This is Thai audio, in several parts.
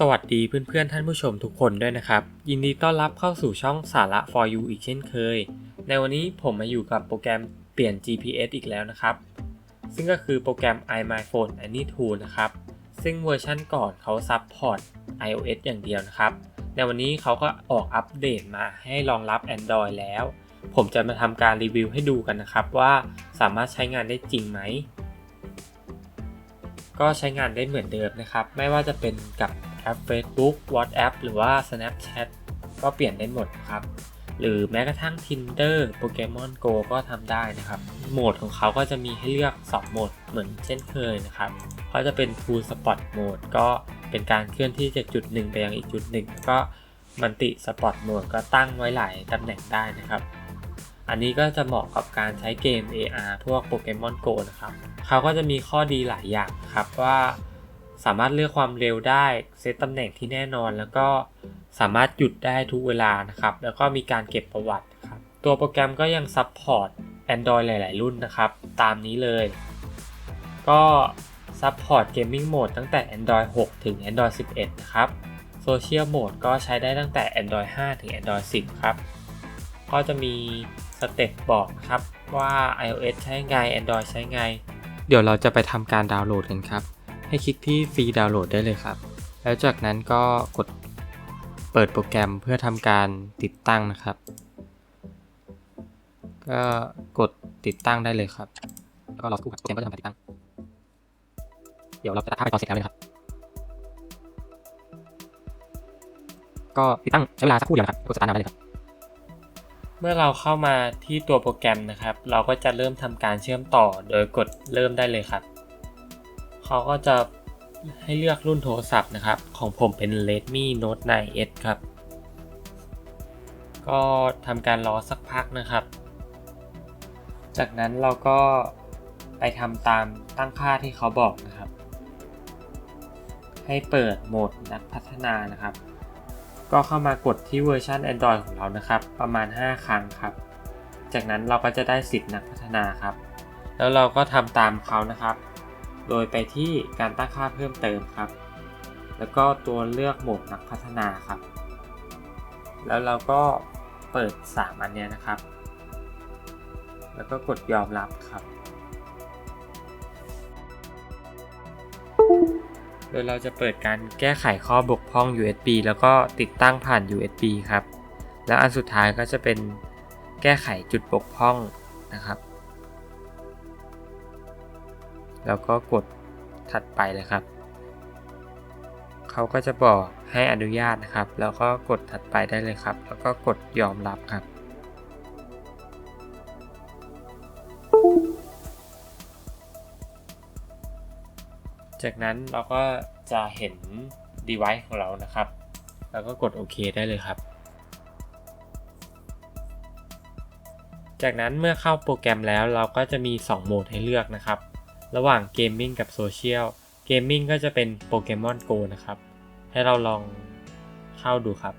สวัสดีเพื่อนๆท่านผู้ชมทุกคนด้วยนะครับ ยินดีต้อนรับเข้าสู่ช่องสาระ for you อีกเช่นเคย ในวันนี้ผมมาอยู่กับโปรแกรมเปลี่ยน GPS อีกแล้วนะครับ ซึ่งก็คือโปรแกรม iMyPhone Any2 นะครับ ซึ่งเวอร์ชั่นก่อนเขาซับพอร์ต iOS อย่างเดียวนะครับ ในวันนี้เขาก็ออกอัปเดตมาให้รองรับ Android แล้ว ผมจะมาทำการรีวิวให้ดูกันนะครับ ว่าสามารถใช้งานได้จริงไหมก็ใช้งานได้เหมือนเดิมนะครับ ไม่ว่าจะเป็นกับ แอป Facebook WhatsApp หรือว่า Snapchat ก็เปลี่ยนได้หมดครับ หรือแม้กระทั่ง Tinder Pokemon Go ก็ทำได้นะครับ โหมดของเขาก็จะมีให้เลือก 2 โหมดเหมือนเช่นเคยนะครับก็จะเป็น Full Spot Mode ก็เป็นการเคลื่อนที่จากจุดหนึ่งไปยังอีกจุดหนึ่งก็มันติ Spot Mode ก็ตั้งไว้หลายตำแหน่งได้นะครับ อันนี้ก็จะเหมาะกับการใช้เกม AR พวก Pokemon Go นะครับ เขาก็จะมีข้อดีหลายอย่างนะครับว่า สามารถเลือกความเร็วได้เซตตำแหน่งที่แน่นอน แล้วก็สามารถหยุดได้ทุกเวลานะครับ แล้วก็มีการเก็บประวัติครับตัวโปรแกรมก็ยังซัพพอร์ต Android หลาย ๆ รุ่นนะครับ ตามนี้เลย ก็ซัพพอร์ตเกมมิ่งโหมดตั้งแต่ Android 6 ถึง Android 11 นะครับโซเชียลโหมดก็ใช้ได้ตั้งแต่ Android 5 ถึง Android 10 ครับ ก็จะมีสเต็ปบอกครับว่า iOS ใช้ไง Android ใช้ไง เดี๋ยวเราจะไปทำการดาวน์โหลดกันครับ ให้คลิกที่ฟรีดาวน์โหลดได้เลยครับ แล้วจากนั้นก็กดเปิดโปรแกรมเพื่อทำการติดตั้งนะครับ ก็กดติดตั้งได้เลยครับ ก็รอสักครู่ครับโปรแกรมก็จะทำการติดตั้ง เดี๋ยวเราจะตัดภาพไปตอนเสร็จแล้วเลยครับ ก็ติดตั้งใช้เวลาสักครู่เดียวนะครับกดสตาร์ทได้เลยครับเมื่อเราเข้ามาที่ตัวโปรแกรมนะครับ เราก็จะเริ่มทำการเชื่อมต่อโดยกดเริ่มได้เลยครับ เขาก็จะให้เลือกรุ่นโทรศัพท์นะครับ ของผมเป็น Redmi Note 9s ครับ ก็ทำการรอสักพักนะครับ จากนั้นเราก็ไปทำตามตั้งค่าที่เขาบอกนะครับ ให้เปิดโหมดนักพัฒนานะครับ ก็เข้ามากดที่เวอร์ชัน Android ของเรานะครับ ประมาณ 5 ครั้งครับ จากนั้นเราก็จะได้สิทธิ์นักพัฒนาครับ แล้วเราก็ทำตามเขานะครับ โดยไปที่การตั้งค่าเพิ่มเติมครับ แล้วก็ตัวเลือกโหมดนักพัฒนาครับ แล้วเราก็เปิด 3 อันเนี้ยนะครับ แล้วก็กดยอมรับครับ โดยเราจะเปิดการแก้ไขข้อบกพร่อง USB แล้วก็ติดตั้งผ่าน USB ครับ แล้วอันสุดท้ายก็จะเป็นแก้ไขจุดบกพร่องนะครับ แล้วก็กดถัดไปเลยครับ เขาก็จะบอกให้อนุญาตนะครับ แล้วก็กดถัดไปได้เลยครับ แล้วก็กดยอมรับครับ จากนั้นเราก็จะเห็น device ของเรานะครับ แล้วก็กดโอเคได้เลยครับ จากนั้นเมื่อเข้าโปรแกรมแล้วเราก็จะมี 2 โหมดให้เลือกนะครับ ระหว่างเกมมิ่งกับโซเชียลเกมมิ่งก็จะเป็นโปเกมอนโกนะครับ ให้เราลองเข้าดูครับ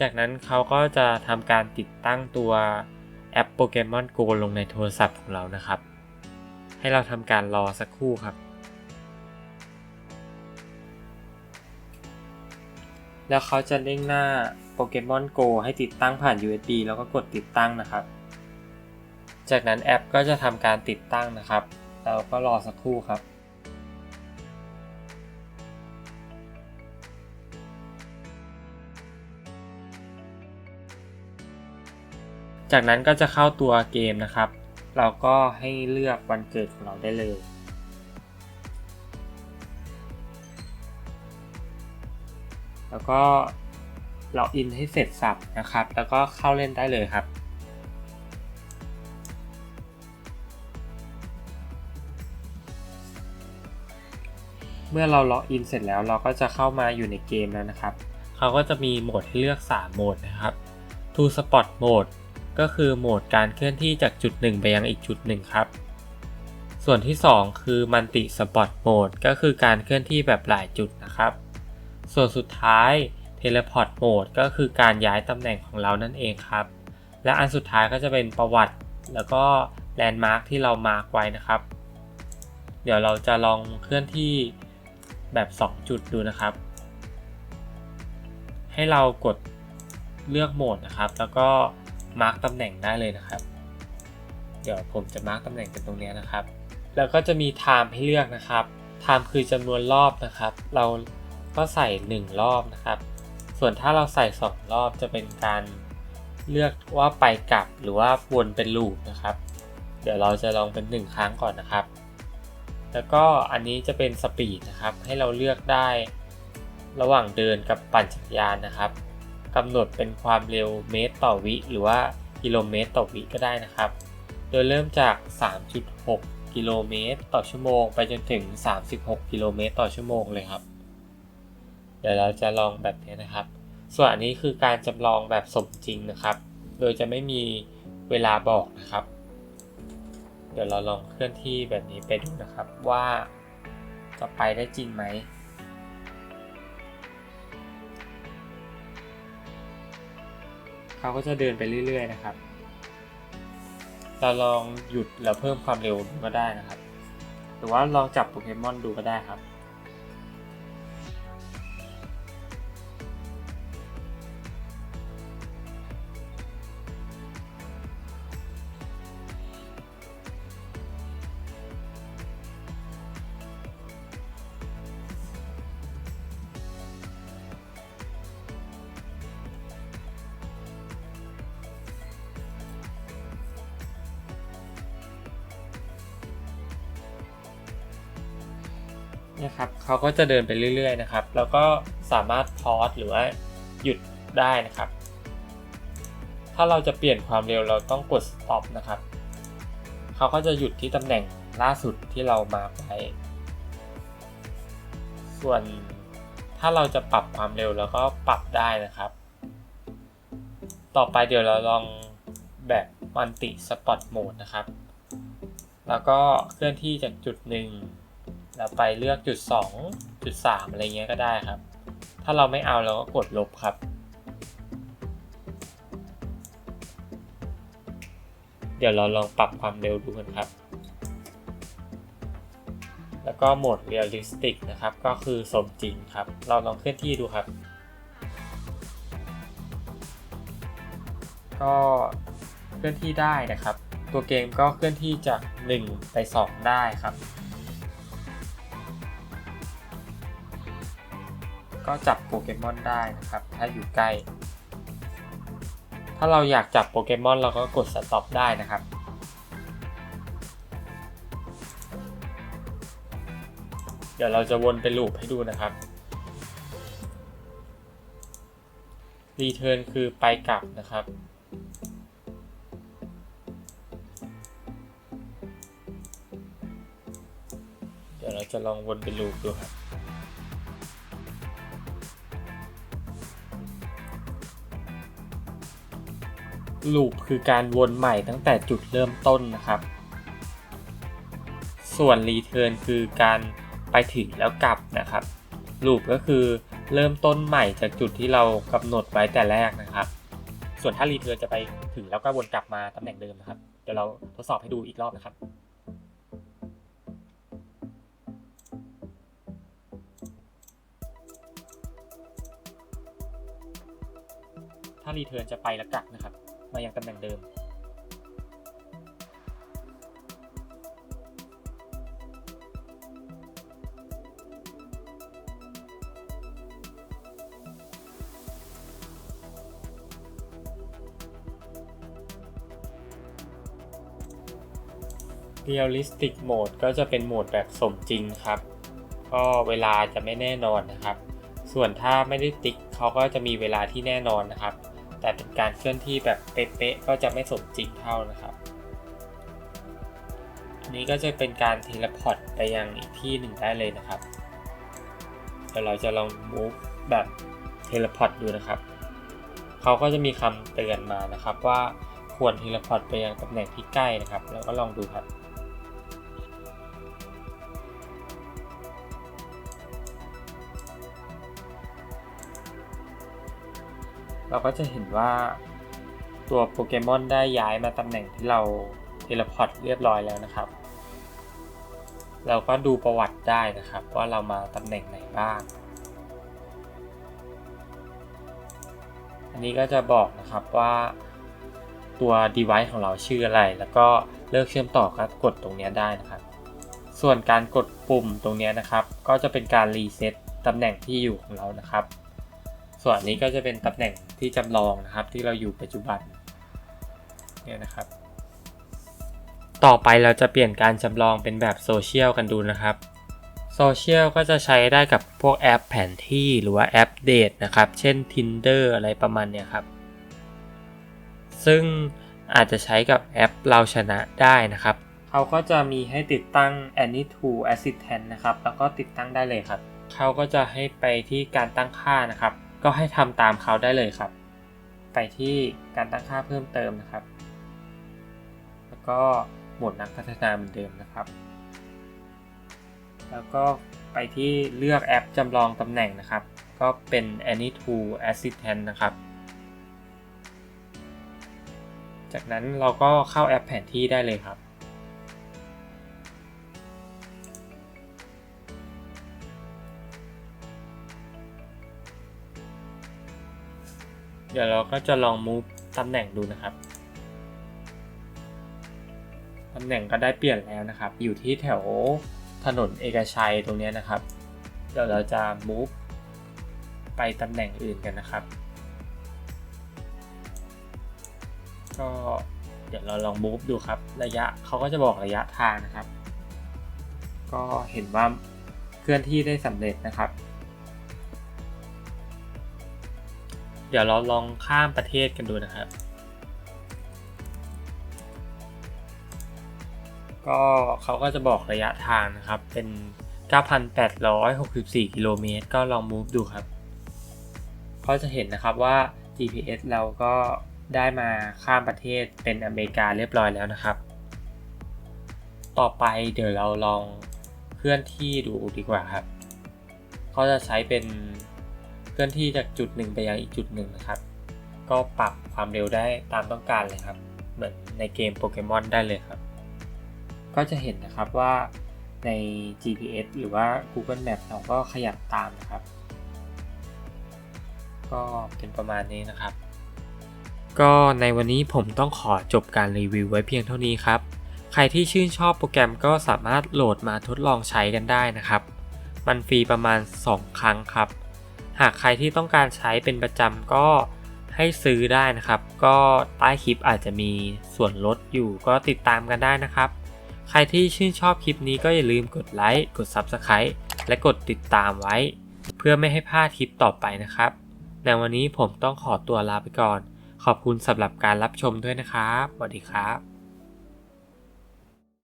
จากนั้นเขาก็จะทำการติดตั้งตัวแอปโปเกมอนโกลงในโทรศัพท์ของเรานะครับ ให้เราทำการรอสักครู่ครับ แล้วเขาจะเด้งหน้า โปเกมอนโกให้ติดตั้งผ่าน USB แล้วก็กดติดตั้งนะครับ จากนั้นแอปก็จะทำการติดตั้งนะครับ เราก็รอสักครู่ครับจากนั้นก็จะเข้าตัวเกมนะครับ เราก็ให้เลือกวันเกิดของเราได้เลย แล้วก็ ล็อกอินให้เสร็จสับนะครับ แล้วก็เข้าเล่นได้เลยครับ เมื่อเราล็อกอินเสร็จแล้วเราก็จะเข้ามาอยู่ในเกมแล้วนะครับ เขาก็จะมีโหมดให้เลือก 3 โหมดนะครับ To Spot Mode ก็คือโหมดการเคลื่อนที่จากจุดหนึ่งไปยังอีกจุดหนึ่งครับ ส่วนที่ 2 คือ Multi Spot Mode ก็คือการเคลื่อนที่แบบหลายจุดนะครับ ส่วนสุดท้าย Teleport Mode ก็คือการย้ายตำแหน่งของเรานั่นเองครับ และอันสุดท้ายก็จะเป็นประวัติ แล้วก็แลนด์มาร์คที่เรามาร์กไว้นะครับ เดี๋ยวเราจะลองเคลื่อนที่แบบ 2 จุดดูนะครับ ให้เรากดเลือกโหมดนะครับ แล้วก็มาร์กตำแหน่งได้เลยนะครับ เดี๋ยวผมจะมาร์กตำแหน่งเป็นตรงนี้นะครับ แล้วก็จะมี time ให้เลือกนะครับ time คือจำนวนรอบนะครับ เราก็ใส่ 1 รอบนะครับ ส่วนถ้าเราใส่2รอบจะเป็นการเลือกว่าไปกลับหรือว่าวนเป็นลูปนะครับ เดี๋ยวเราจะลองเป็น 1 ครั้งก่อนนะครับ แล้วก็อันนี้จะเป็นสปีดนะครับ ให้เราเลือกได้ ระหว่างเดินกับปั่นจักรยานนะครับกำหนดเป็นความเร็วเมตรต่อวิ หรือว่ากิโลเมตรต่อวิก็ได้นะครับ โดยเริ่มจาก 3.6 กิโลเมตรต่อชั่วโมง ไปจนถึง 36 กิโลเมตรต่อชั่วโมงเลยครับ เดี๋ยวเราจะลองแบบนี้นะครับ ส่วนอันนี้คือการจำลองแบบสมจริงนะครับ โดยจะไม่มีเวลาบอกนะครับ เดี๋ยวเราลองเคลื่อนที่แบบนี้ไปดูนะครับว่าจะไปได้จริงไหมเขาก็จะเดินไปเรื่อย ๆ นะครับ เราลองหยุดแล้วเพิ่มความเร็วก็ได้นะครับ หรือว่าลองจับโปเกมอนดูก็ได้ครับ นะครับเขาก็จะเดินไปเรื่อยๆนะครับ แล้วก็สามารถพอสหรือว่าหยุดได้นะครับ ถ้าเราจะเปลี่ยนความเร็วเราต้องกด stop นะครับเขาก็จะหยุดที่ตำแหน่งล่าสุดที่เรามาไป ส่วนถ้าเราจะปรับความเร็วเราก็ปรับได้นะครับ ต่อไปเดี๋ยวเราลองแบบมัลติสปอตโหมดนะครับ แล้วก็เคลื่อนที่จากจุดหนึ่ง แล้วไปเลือกจุด 2 จุด 3 อะไรเงี้ยก็ได้ครับ ถ้าเราไม่เอาเราก็กดลบครับ เดี๋ยวเราลองปรับความเร็วดูกันครับ แล้วก็โหมดเรียลลิสติกนะครับ ก็คือสมจริงครับ เราลองเคลื่อนที่ดูครับ ก็เคลื่อนที่ได้นะครับ ตัวเกมก็เคลื่อนที่จาก 1 ไป 2 ได้ครับ ก็จับโปเกมอนได้นะครับ ถ้าอยู่ใกล้ ถ้าเราอยากจับโปเกมอนเราก็กดสต็อปได้นะครับ เดี๋ยวเราจะวนเป็นลูปให้ดูนะครับรีเทิร์นคือไปกลับนะครับ เดี๋ยวเราจะลองวนเป็นลูปดูครับ ลูปคือการวนใหม่ตั้งแต่จุดเริ่มต้นนะครับ ส่วนรีเทิร์นคือการไปถึงแล้วกลับนะครับลูปก็คือเริ่มต้นใหม่จากจุดที่เรากำหนดไว้แต่แรกนะครับ ส่วนถ้ารีเทิร์นจะไปถึงแล้วก็วนกลับมาตำแหน่งเดิมนะครับ เดี๋ยวเราทดสอบให้ดูอีกรอบนะครับถ้ารีเทิร์นจะไปแล้วกลับนะครับ มายังตำแหน่งเดิม Realistic Mode ก็จะเป็นโหมดแบบสมจริงครับ ก็เวลาจะไม่แน่นอนนะครับ ส่วนถ้าไม่ได้ติ๊กเขาก็จะมีเวลาที่แน่นอนนะครับ การเคลื่อนที่แบบเป๊ะๆก็จะไม่สมจริงเท่านะครับอันนี้ก็จะเป็นการเทเลพอร์ตไปยังอีกที่หนึ่งได้เลยนะครับเดี๋ยวเราจะลอง move แบบเทเลพอร์ตดูนะครับเขาก็จะมีคำเตือนมานะครับว่าควรเทเลพอร์ตไปยังตำแหน่งที่ใกล้นะครับ แล้วก็ลองดูครับ เราก็จะเห็นว่าตัวโปเกมอนได้ย้ายมาตำแหน่งที่เราเทเลพอร์ตเรียบร้อยแล้วนะครับ เราก็ดูประวัติได้นะครับ ว่าเรามาตำแหน่งไหนบ้าง อันนี้ก็จะบอกนะครับว่าตัว device ของเราชื่ออะไร แล้วก็เลิกเชื่อมต่อก็กดตรงนี้ได้นะครับ ส่วนการกดปุ่มตรงนี้นะครับ ก็จะเป็นการรีเซ็ตตำแหน่งที่อยู่ของเรานะครับ ส่วนนี้ก็จะเป็นตำแหน่งที่จำลองนะครับ ที่เราอยู่ปัจจุบันเนี่ยนะครับ ต่อไปเราจะเปลี่ยนการจำลองเป็นแบบโซเชียลกันดูนะครับโซเชียลก็จะใช้ได้กับพวกแอปแผนที่หรือว่าแอปเดตนะครับ เช่น Tinder อะไรประมาณเนี้ยครับ ซึ่งอาจจะใช้กับแอปเราชนะได้นะครับ เขาก็จะมีให้ติดตั้ง Any2 Assistant นะครับ แล้วก็ติดตั้งได้เลยครับ เขาก็จะให้ไปที่การตั้งค่านะครับ ก็ให้ทำตามเขาได้เลยครับ ไปที่การตั้งค่าเพิ่มเติมนะครับ แล้วก็หมดนักพัฒนาเหมือนเดิมนะครับ แล้วก็ไปที่เลือกแอปจำลองตำแหน่งนะครับ ก็เป็น Any2 Assistant นะครับ จากนั้นเราก็เข้าแอปแผนที่ได้เลยครับ เดี๋ยวเราก็จะลอง move ตำแหน่งดูนะครับตำแหน่งก็ได้เปลี่ยนแล้วนะครับ อยู่ที่แถวถนนเอกชัยตรงนี้นะครับ เดี๋ยวเราจะ move ไปตำแหน่งอื่นกันนะครับ ก็เดี๋ยวเราลอง move ดูครับระยะเขาก็จะบอกระยะทางนะครับ ก็เห็นว่าเคลื่อนที่ได้สำเร็จนะครับ เดี๋ยวเราลองข้ามประเทศกันดูนะครับ ก็เขาก็จะบอกระยะทางนะครับ เป็น 9,864 กิโลเมตร ก็ลอง move ดูครับ ก็จะเห็นนะครับว่า GPS เราก็ได้มาข้ามประเทศเป็นอเมริกาเรียบร้อยแล้วนะครับ ต่อไปเดี๋ยวเราลองเคลื่อนที่ดูดีกว่าครับ เขาจะใช้เป็น ลื่อนที่จากจุดหนึ่งไปยังอีกจุดหนึ่งนะครับ ก็ปรับความเร็วได้ตามต้องการเลยครับ เหมือนในเกมโปเกมอนได้เลยครับ ก็จะเห็นนะครับว่าใน GPS หรือว่า Google Map เราก็ขยับตามนะครับ ก็เป็นประมาณนี้นะครับ ก็ในวันนี้ผมต้องขอจบการรีวิวไว้เพียงเท่านี้ครับ ใครที่ชื่นชอบโปรแกรมก็สามารถโหลดมาทดลองใช้กันได้นะครับ มันฟรีประมาณ 2 ครั้งครับ หากใครที่ต้องการใช้เป็นประจำก็ให้ซื้อได้นะครับ ก็ใต้คลิปอาจจะมีส่วนลดอยู่ก็ติดตามกันได้นะครับ ใครที่ชื่นชอบคลิปนี้ก็อย่าลืมกดไลค์กด Subscribe และกดติดตามไว้ เพื่อไม่ให้พลาดคลิปต่อไปนะครับในวันนี้ผมต้องขอตัวลาไปก่อน ขอบคุณสำหรับการรับชมด้วยนะครับสวัสดีครับ